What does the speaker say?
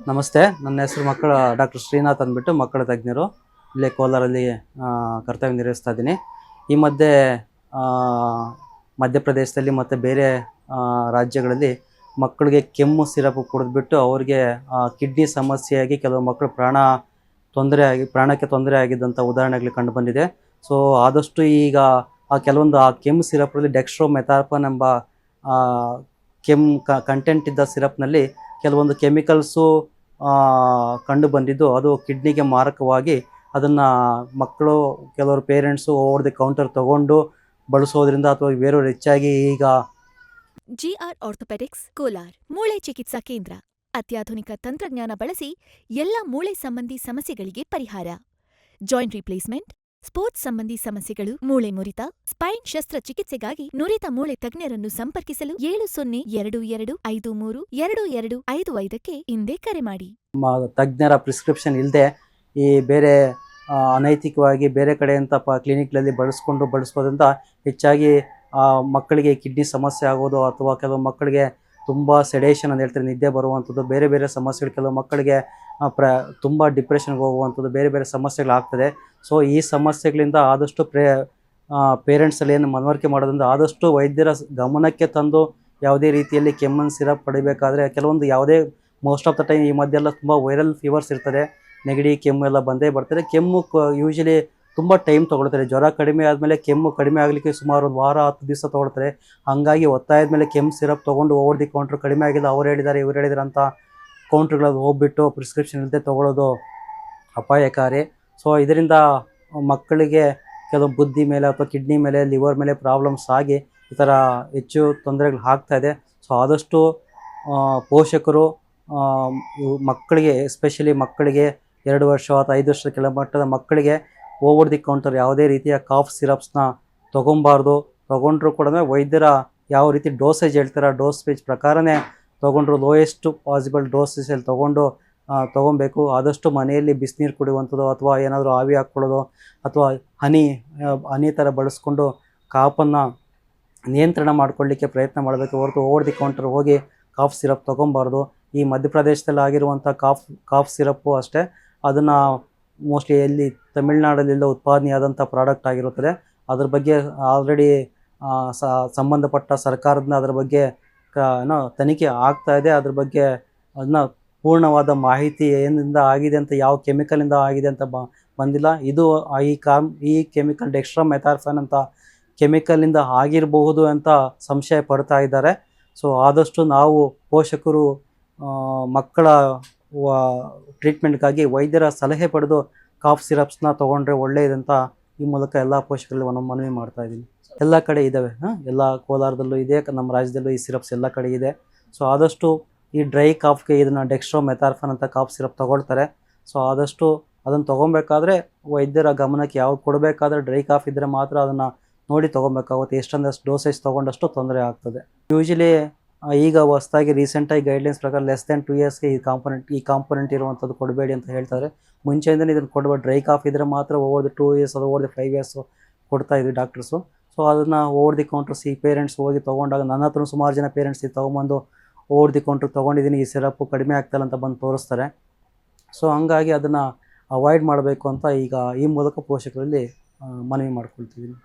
ನಮಸ್ತೆ. ನನ್ನ ಹೆಸರು ಮಕ್ಕಳ ಡಾಕ್ಟರ್ ಶ್ರೀನಾಥ್ ಅಂದ್ಬಿಟ್ಟು ಮಕ್ಕಳ ತಜ್ಞರು. ಇಲ್ಲೇ ಕೋಲಾರಲ್ಲಿ ಕರ್ತವ್ಯ ನಿರ್ವಹಿಸ್ತಾ ಇದ್ದೀನಿ. ಈ ಮಧ್ಯೆ ಮಧ್ಯಪ್ರದೇಶದಲ್ಲಿ ಮತ್ತು ಬೇರೆ ರಾಜ್ಯಗಳಲ್ಲಿ ಮಕ್ಕಳಿಗೆ ಕೆಮ್ಮು, ಸಿರಪ್ ಕುಡಿದ್ಬಿಟ್ಟು ಅವ್ರಿಗೆ ಕಿಡ್ನಿ ಸಮಸ್ಯೆಯಾಗಿ ಕೆಲವು ಮಕ್ಕಳು ಪ್ರಾಣ ತೊಂದರೆ ಆಗಿ, ಪ್ರಾಣಕ್ಕೆ ತೊಂದರೆ ಆಗಿದ್ದಂಥ ಉದಾಹರಣೆಗಳು ಕಂಡು ಬಂದಿದೆ. ಸೊ, ಆದಷ್ಟು ಈಗ ಆ ಕೆಲವೊಂದು, ಆ ಕೆಮ್ಮು ಸಿರಪಲ್ಲಿ ಡೆಕ್ಸ್ಟ್ರೋ ಮೆಥಾರ್ಪನ್ ಎಂಬ ಕೆಮ್ಮು ಕಂಟೆಂಟ್ ಇದ್ದ ಸಿರಪ್ನಲ್ಲಿ ಕೆಲವೊಂದು ಕೆಮಿಕಲ್ಸು ಕಂಡು ಬಂದಿದ್ದು ಅದು ಕಿಡ್ನಿಗೆ ಮಾರಕವಾಗಿ ಅದನ್ನು ಮಕ್ಕಳು, ಕೆಲವರು ಪೇರೆಂಟ್ಸು ಓವರ್ ದಿ ಕೌಂಟರ್ ತಗೊಂಡು ಬಳಸೋದ್ರಿಂದ ಅಥವಾ ಬೇರೆಯವರು ಹೆಚ್ಚಾಗಿ ಈಗ ಜಿಆರ್ ಆರ್ಥೋಪೆಡಿಕ್ಸ್, ಕೋಲಾರ್, ಮೂಳೆ ಚಿಕಿತ್ಸಾ ಕೇಂದ್ರ. ಅತ್ಯಾಧುನಿಕ ತಂತ್ರಜ್ಞಾನ ಬಳಸಿ ಎಲ್ಲ ಮೂಳೆ ಸಂಬಂಧಿ ಸಮಸ್ಯೆಗಳಿಗೆ ಪರಿಹಾರ. ಜಾಯಿಂಟ್ ರಿಪ್ಲೇಸ್ಮೆಂಟ್ ಸ್ಪೋರ್ಟ್ಸ್ ಸಂಬಂಧಿ ಸಮಸ್ಯೆಗಳು, ಮೂಳೆ ಮುರಿತ, ಸ್ಪೈನ್ ಶಸ್ತ್ರಚಿಕಿತ್ಸೆಗಾಗಿ ನುರಿತ ಮೂಳೆ ತಜ್ಞರನ್ನು ಸಂಪರ್ಕಿಸಲು ಏಳು ಸೊನ್ನೆ ಎರಡು ಎರಡು ಐದು ಮೂರು ಎರಡು ಎರಡು ಐದು ಐದಕ್ಕೆ ಹಿಂದೆ ಕರೆ ಮಾಡಿ. ತಜ್ಞರ ಪ್ರಿಸ್ಕ್ರಿಪ್ಷನ್ ಇಲ್ಲದೆ ಈ ಬೇರೆ ಅನೈತಿಕವಾಗಿ ಬೇರೆ ಕಡೆಯಂಥ ಪ ಕ್ಲಿನಿಕ್ಗಳಲ್ಲಿ ಬಳಸ್ಕೊಂಡು ಬಳಸೋದ್ರಿಂದ ಹೆಚ್ಚಾಗಿ ಮಕ್ಕಳಿಗೆ ಕಿಡ್ನಿ ಸಮಸ್ಯೆ ಆಗೋದು ಅಥವಾ ಕೆಲವು ಮಕ್ಕಳಿಗೆ ತುಂಬ ಸೆಡೇಷನ್ ಅಂತ ಹೇಳ್ತಾರೆ, ನಿದ್ದೆ ಬರುವಂಥದ್ದು, ಬೇರೆ ಬೇರೆ ಸಮಸ್ಯೆಗಳು ಕೆಲವು ಮಕ್ಕಳಿಗೆ ಪ್ರ, ತುಂಬ ಡಿಪ್ರೆಷನ್ಗೆ ಹೋಗುವಂಥದ್ದು, ಬೇರೆ ಬೇರೆ ಸಮಸ್ಯೆಗಳಾಗ್ತದೆ. ಸೊ ಈ ಸಮಸ್ಯೆಗಳಿಂದ ಆದಷ್ಟು ಪ್ರೇ ಪೇರೆಂಟ್ಸಲ್ಲಿ ಏನು ಮನವರಿಕೆ ಮಾಡೋದ್ರಿಂದ ಆದಷ್ಟು ವೈದ್ಯರ ಗಮನಕ್ಕೆ ತಂದು ಯಾವುದೇ ರೀತಿಯಲ್ಲಿ ಕೆಮ್ಮನ್ ಸಿರಪ್ ಪಡಿಬೇಕಾದ್ರೆ ಕೆಲವೊಂದು ಯಾವುದೇ ಮೋಸ್ಟ್ ಆಫ್ ದ ಟೈಮ್ ಈ ಮಧ್ಯೆಲ್ಲ ತುಂಬ ವೈರಲ್ ಫೀವರ್ಸ್ ಇರ್ತದೆ. ನೆಗಡಿ, ಕೆಮ್ಮು ಎಲ್ಲ ಬಂದೇ ಬರ್ತದೆ ಕೆಮ್ಮು ಯೂಶಲಿ ತುಂಬ ಟೈಮ್ ತೊಗೊಳ್ತಾರೆ. ಜ್ವರ ಕಡಿಮೆ ಆದಮೇಲೆ ಕೆಮ್ಮು ಕಡಿಮೆ ಆಗಲಿಕ್ಕೆ ಸುಮಾರು ಒಂದು ವಾರ, ಹತ್ತು ದಿವಸ ತೊಗೊಳ್ತಾರೆ. ಹಾಗಾಗಿ ಒತ್ತಾಯದ ಮೇಲೆ ಕೆಮ್ಮು ಸಿರಪ್ ತೊಗೊಂಡು ಕೌಂಟ್ರ್ ಕಡಿಮೆ ಆಗಿಲ್ಲ, ಅವ್ರು ಹೇಳಿದ್ದಾರೆ, ಇವ್ರು ಹೇಳಿದಾರೆ ಅಂತ ಕೌಂಟ್ರ್ಗಳಲ್ಲಿ ಹೋಗ್ಬಿಟ್ಟು ಪ್ರಿಸ್ಕ್ರಿಪ್ಷನ್ ಇಲ್ಲದೆ ತೊಗೊಳ್ಳೋದು ಅಪಾಯಕಾರಿ. ಸೊ ಇದರಿಂದ ಮಕ್ಕಳಿಗೆ ಕೆಲವು ಬುದ್ಧಿ ಮೇಲೆ ಅಥವಾ ಕಿಡ್ನಿ ಮೇಲೆ ಲಿವರ್ ಮೇಲೆ ಪ್ರಾಬ್ಲಮ್ಸ್ ಆಗಿ ಈ ಥರ ಹೆಚ್ಚು ತೊಂದರೆಗಳು ಇದೆ. ಸೊ ಆದಷ್ಟು ಪೋಷಕರು ಮಕ್ಕಳಿಗೆ ಎಸ್ಪೆಷಲಿ ಮಕ್ಕಳಿಗೆ ಎರಡು ವರ್ಷ ಅಥವಾ ಐದು ವರ್ಷದ ಕೆಳಮಟ್ಟದ ಮಕ್ಕಳಿಗೆ ಓವರ್ ದಿ ಕೌಂಟರ್ ಯಾವುದೇ ರೀತಿಯ ಕಾಫ್ ಸಿರಪ್ಸ್ನ ತೊಗೊಬಾರ್ದು. ತೊಗೊಂಡ್ರು ಕೂಡ ವೈದ್ಯರ ಯಾವ ರೀತಿ ಡೋಸೇಜ್ ಹೇಳ್ತಾರೆ ಡೋಸ್ ಪೇಜ್ ಪ್ರಕಾರನೇ ತೊಗೊಂಡ್ರು ಲೋಯೆಸ್ಟ್ ಪಾಸಿಬಲ್ ಡೋಸಸಲ್ಲಿ ತೊಗೊಂಡು ತೊಗೊಬೇಕು ಆದಷ್ಟು ಮನೆಯಲ್ಲಿ ಬಿಸಿನೀರು ಕುಡಿಯುವಂಥದ್ದು ಅಥವಾ ಏನಾದರೂ ಆವಿ ಹಾಕ್ಕೊಳ್ಳೋದು ಅಥವಾ ಹನಿ ಹನಿ ಥರ ಬಳಸ್ಕೊಂಡು ಕಾಪನ್ನು ನಿಯಂತ್ರಣ ಮಾಡ್ಕೊಳ್ಳಿಕ್ಕೆ ಪ್ರಯತ್ನ ಮಾಡಬೇಕು. ಹೊರತು ಓವರ್ ದಿ ಕೌಂಟರ್ ಹೋಗಿ ಕಾಫ್ ಸಿರಪ್ ತೊಗೊಬಾರ್ದು. ಈ ಮಧ್ಯಪ್ರದೇಶದಲ್ಲಿ ಆಗಿರುವಂಥ ಕಾಫ್ ಕಾಫ್ ಸಿರಪ್ಪು ಅಷ್ಟೇ, ಅದನ್ನು ಮೋಸ್ಟ್ಲಿ ಎಲ್ಲಿ ತಮಿಳ್ನಾಡಲ್ಲೆಲ್ಲ ಉತ್ಪಾದನೆಯಾದಂಥ ಪ್ರಾಡಕ್ಟ್ ಆಗಿರುತ್ತದೆ. ಅದ್ರ ಬಗ್ಗೆ ಆಲ್ರೆಡಿ ಸಂಬಂಧಪಟ್ಟ ಸರ್ಕಾರದಿಂದ ಅದ್ರ ಬಗ್ಗೆ ಏನೋ ತನಿಖೆ ಆಗ್ತಾ ಇದೆ. ಅದ್ರ ಬಗ್ಗೆ ಅದನ್ನ ಪೂರ್ಣವಾದ ಮಾಹಿತಿ ಏನಿಂದ ಆಗಿದೆ ಅಂತ, ಯಾವ ಕೆಮಿಕಲಿಂದ ಆಗಿದೆ ಅಂತ ಬಂದಿಲ್ಲ. ಇದು ಈ ಕಾಮ್, ಈ ಕೆಮಿಕಲ್ ಡೆಕ್ಸ್ಟ್ರಾ ಮೆಥಾರ್ಫನ್ ಅಂತ ಕೆಮಿಕಲಿಂದ ಆಗಿರಬಹುದು ಅಂತ ಸಂಶಯ ಪಡ್ತಾ ಇದ್ದಾರೆ. ಸೊ, ಆದಷ್ಟು ನಾವು ಪೋಷಕರು ಮಕ್ಕಳ ಟ್ರೀಟ್ಮೆಂಟ್ಗಾಗಿ ವೈದ್ಯರ ಸಲಹೆ ಪಡೆದು ಕಾಫ್ ಸಿರಪ್ಸ್ನ ತೊಗೊಂಡ್ರೆ ಒಳ್ಳೆಯದಂತ ಈ ಮೂಲಕ ಎಲ್ಲ ಪೋಷಕರಲ್ಲಿ ಮನವಿ ಮಾಡ್ತಾ ಇದ್ದೀನಿ. ಎಲ್ಲ ಕಡೆ ಇದ್ದಾವೆ ಹಾಂ, ಎಲ್ಲ ಕೋಲಾರದಲ್ಲೂ ಇದೆ ನಮ್ಮ ರಾಜ್ಯದಲ್ಲೂ ಈ ಸಿರಪ್ಸ್ ಎಲ್ಲ ಕಡೆ ಇದೆ. ಸೊ ಆದಷ್ಟು ಈ ಡ್ರೈ ಕಾಫ್ಗೆ ಇದನ್ನು ಡೆಕ್ಸ್ಟ್ರೋ ಮೆಥಾರ್ಫನ್ ಅಂತ ಕಾಫ್ ಸಿರಪ್ ತೊಗೊಳ್ತಾರೆ. ಸೊ ಆದಷ್ಟು ಅದನ್ನು ತೊಗೊಬೇಕಾದ್ರೆ ವೈದ್ಯರ ಗಮನಕ್ಕೆ ಯಾವಾಗ ಕೊಡಬೇಕಾದ್ರೆ ಡ್ರೈ ಕಾಫ್ ಇದ್ದರೆ ಮಾತ್ರ ಅದನ್ನು ನೋಡಿ ತೊಗೊಬೇಕಾಗುತ್ತೆ ಎಷ್ಟೊಂದಷ್ಟು ಡೋಸೇಜ್ ತೊಗೊಂಡಷ್ಟು ತೊಂದರೆ ಆಗ್ತದೆ. ಯೂಶಲಿ ಈಗ ಹೊಸದಾಗಿ ರೀಸೆಂಟಾಗಿ ಗೈಡ್ಲೈನ್ಸ್ ಪ್ರಕಾರ ಲೆಸ್ ದೆನ್ ಟು ಇಯರ್ಸ್ಗೆ ಈ ಕಾಂಪೊನೆಂಟ್ ಈ ಕಾಂಪೊನೆಂಟ್ ಇರುವಂಥದ್ದು ಕೊಡಬೇಡಿ ಅಂತ ಹೇಳ್ತಾರೆ. ಮುಂಚೆಯಿಂದಲೇ ಇದನ್ನು ಕೊಡಬೇಡಿ ಡ್ರೈ ಕಾಫ್ ಇದ್ದರೆ ಮಾತ್ರ ಓವರ್ ದಿ ಟೂ ಇಯರ್ಸ್ ಅದು ಓವರ್ ದಿ ಫೈವ್ ಇಯರ್ಸು ಕೊಡ್ತಾ ಇದ್ವಿ ಡಾಕ್ಟರ್ಸು ಸೊ ಅದನ್ನು ಓವರ್ ದಿ ಕೌಂಟ್ರಸ್ ಈ ಪೇರೆಂಟ್ಸ್ ಹೋಗಿ ತೊಗೊಂಡಾಗ ನನ್ನ ಹತ್ರ ಸುಮಾರು ಜನ ಪೇರೆಂಟ್ಸ್ ಇದು ತೊಗೊಂಬಂದು ಓವರ್ ದಿ ಕೌಂಟ್ರ್ ತೊಗೊಂಡಿದ್ದೀನಿ ಈ ಸಿರಪ್ಪು ಕಡಿಮೆ ಆಗ್ತಾಯಿಲ್ಲ ಅಂತ ಬಂದು ತೋರಿಸ್ತಾರೆ. ಸೊ ಹಂಗಾಗಿ ಅದನ್ನು ಅವಾಯ್ಡ್ ಮಾಡಬೇಕು ಅಂತ ಈಗ ಈ ಮೂಲಕ ಪೋಷಕರಲ್ಲಿ ಮನವಿ ಮಾಡ್ಕೊಳ್ತಿದ್ದೀನಿ